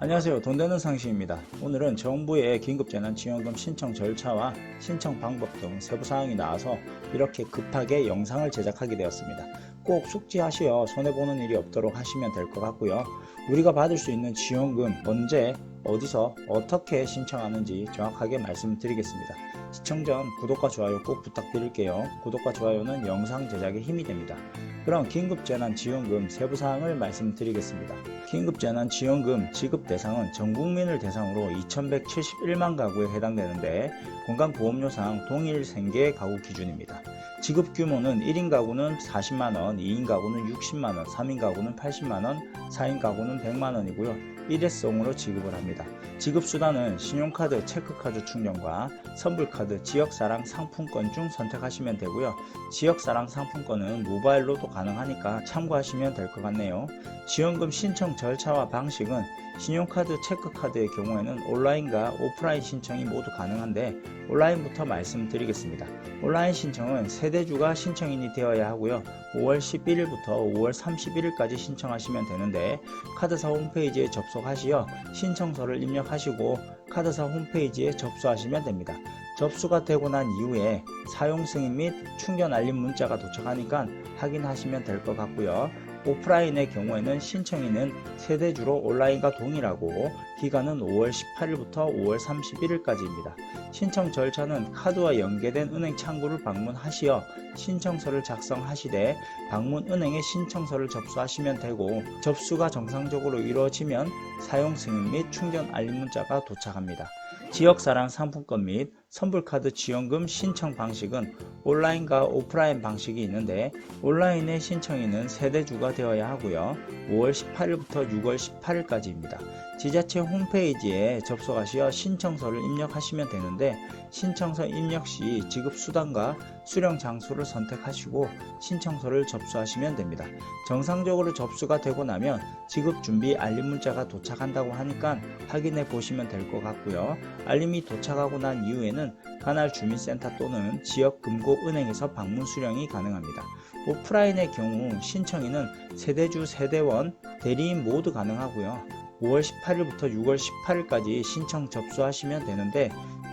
안녕하세요. 돈 되는 상식입니다. 오늘은 정부의 긴급재난지원금 신청 절차와 신청 방법 등 세부 사항이 나와서 이렇게 급하게 영상을 제작하게 되었습니다. 꼭 숙지하시어 손해보는 일이 없도록 하시면 될 것 같고요. 우리가 받을 수 있는 지원금 언제, 어디서, 어떻게 신청하는지 정확하게 말씀드리겠습니다. 시청 전 구독과 좋아요 꼭 부탁드릴게요. 구독과 좋아요는 영상 제작에 힘이 됩니다. 그럼 긴급재난지원금 세부사항을 말씀드리겠습니다. 긴급재난지원금 지급 대상은 전 국민을 대상으로 2171만 가구에 해당되는데 건강보험료상 동일 생계 가구 기준입니다. 지급 규모는 1인 가구는 40만원, 2인 가구는 60만원, 3인 가구는 80만원, 4인 가구는 100만원이고요. 일회성으로 지급을 합니다. 지급 수단은 신용카드, 체크카드 충전과 선불카드, 지역사랑 상품권 중 선택하시면 되고요. 지역사랑 상품권은 모바일로도 가능하니까 참고하시면 될 것 같네요. 지원금 신청 절차와 방식은 신용카드, 체크카드의 경우에는 온라인과 오프라인 신청이 모두 가능한데 온라인부터 말씀드리겠습니다. 온라인 신청은 세대주가 신청인이 되어야 하고요. 5월 11일부터 5월 31일까지 신청하시면 되는데 카드사 홈페이지에 접속하시어 신청서를 입력하시고 카드사 홈페이지에 접수하시면 됩니다. 접수가 되고 난 이후에 사용 승인 및 충전 알림 문자가 도착하니까 확인하시면 될 것 같고요. 오프라인의 경우에는 신청인은 세대주로 온라인과 동일하고 기간은 5월 18일부터 5월 31일까지입니다. 신청 절차는 카드와 연계된 은행 창구를 방문하시어 신청서를 작성하시되 방문 은행에 신청서를 접수하시면 되고 접수가 정상적으로 이루어지면 사용 승인 및 충전 알림 문자가 도착합니다. 지역사랑 상품권 및 선불카드 지원금 신청 방식은 온라인과 오프라인 방식이 있는데 온라인의 신청인은 세대주가 되어야 하고요. 5월 18일부터 6월 18일까지입니다. 지자체 홈페이지에 접속하시어 신청서를 입력하시면 되는데 신청서 입력 시 지급 수단과 수령 장소를 선택하시고 신청서를 접수하시면 됩니다. 정상적으로 접수가 되고 나면 지급 준비 알림 문자가 도착한다고 하니까 확인해 보시면 될 것 같고요. 알림이 도착하고 난 이후에는 관할 주민센터 또는 지역 금고은행에서 방문 수령이 가능합니다. 오프라인의 경우 신청인은 세대주, 세대원, 대리인 모두 가능하고요. 5월 18일부터 6월 18일까지 신청 접수하시면 되는데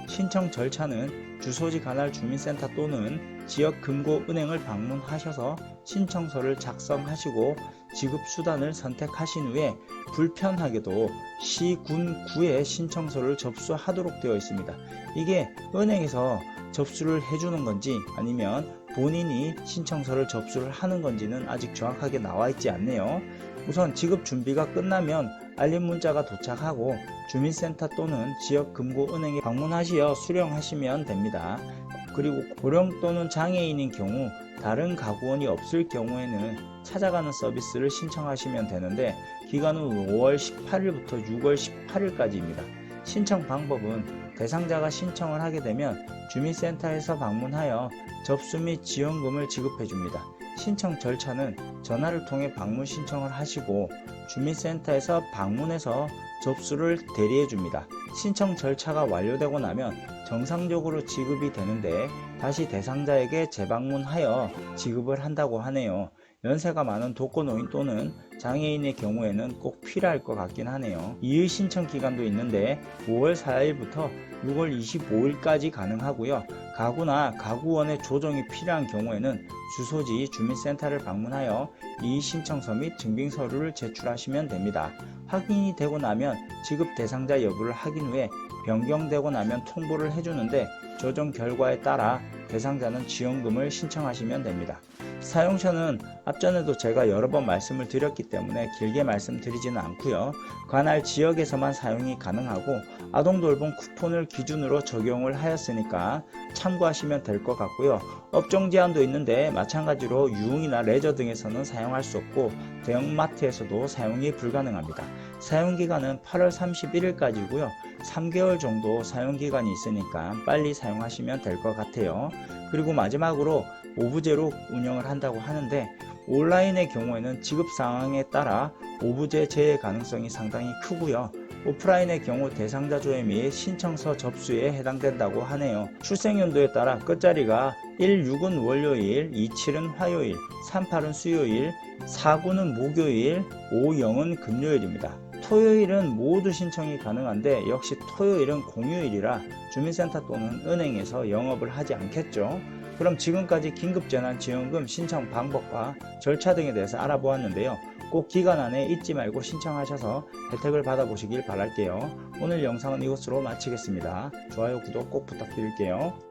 신청 절차는 주소지 관할 주민센터 또는 지역 금고은행을 방문하셔서 신청서를 작성하시고 지급 수단을 선택하신 후에 불편하게도 시, 군, 구에 신청서를 접수하도록 되어 있습니다. 이게 은행에서 접수를 해주는 건지 아니면 본인이 신청서를 접수를 하는 건지는 아직 정확하게 나와 있지 않네요. 우선 지급 준비가 끝나면 알림 문자가 도착하고 주민센터 또는 지역 금고은행에 방문하시어 수령하시면 됩니다. 그리고 고령 또는 장애인인 경우 다른 가구원이 없을 경우에는 찾아가는 서비스를 신청하시면 되는데 기간은 5월 18일부터 6월 18일까지입니다. 신청 방법은 대상자가 신청을 하게 되면 주민센터에서 방문하여 접수 및 지원금을 지급해 줍니다. 신청 절차는 전화를 통해 방문 신청을 하시고 주민센터에서 방문해서 접수를 대리해 줍니다. 신청 절차가 완료되고 나면 정상적으로 지급이 되는데 다시 대상자에게 재방문하여 지급을 한다고 하네요. 연세가 많은 독거노인 또는 장애인의 경우에는 꼭 필요할 것 같긴 하네요. 이의 신청 기간도 있는데 5월 4일부터 6월 25일까지 가능하고요. 가구나 가구원의 조정이 필요한 경우에는 주소지 주민센터를 방문하여 이의 신청서 및 증빙 서류를 제출하시면 됩니다. 확인이 되고 나면 지급 대상자 여부를 확인 후에 변경되고 나면 통보를 해주는데 조정 결과에 따라 대상자는 지원금을 신청하시면 됩니다. 사용처는 앞전에도 제가 여러 번 말씀을 드렸기 때문에 길게 말씀드리지는 않고요. 관할 지역에서만 사용이 가능하고 아동돌봄 쿠폰을 기준으로 적용을 하였으니까 참고하시면 될 것 같고요. 업종 제한도 있는데 마찬가지로 유흥이나 레저 등에서는 사용할 수 없고 대형마트에서도 사용이 불가능합니다. 사용기간은 8월 31일까지고요. 3개월 정도 사용기간이 있으니까 빨리 사용하시면 될 것 같아요. 그리고 마지막으로 오브제로 운영을 한다고 하는데 온라인의 경우에는 지급 상황에 따라 오브제 제외 가능성이 상당히 크고요. 오프라인의 경우 대상자 조회 및 신청서 접수에 해당된다고 하네요. 출생연도에 따라 끝자리가 1, 6은 월요일, 2, 7은 화요일, 3, 8은 수요일, 4, 9는 목요일, 5, 0은 금요일입니다. 토요일은 모두 신청이 가능한데 역시 토요일은 공휴일이라 주민센터 또는 은행에서 영업을 하지 않겠죠. 그럼 지금까지 긴급재난지원금 신청 방법과 절차 등에 대해서 알아보았는데요. 꼭 기간 안에 잊지 말고 신청하셔서 혜택을 받아보시길 바랄게요. 오늘 영상은 이것으로 마치겠습니다. 좋아요, 구독 꼭 부탁드릴게요.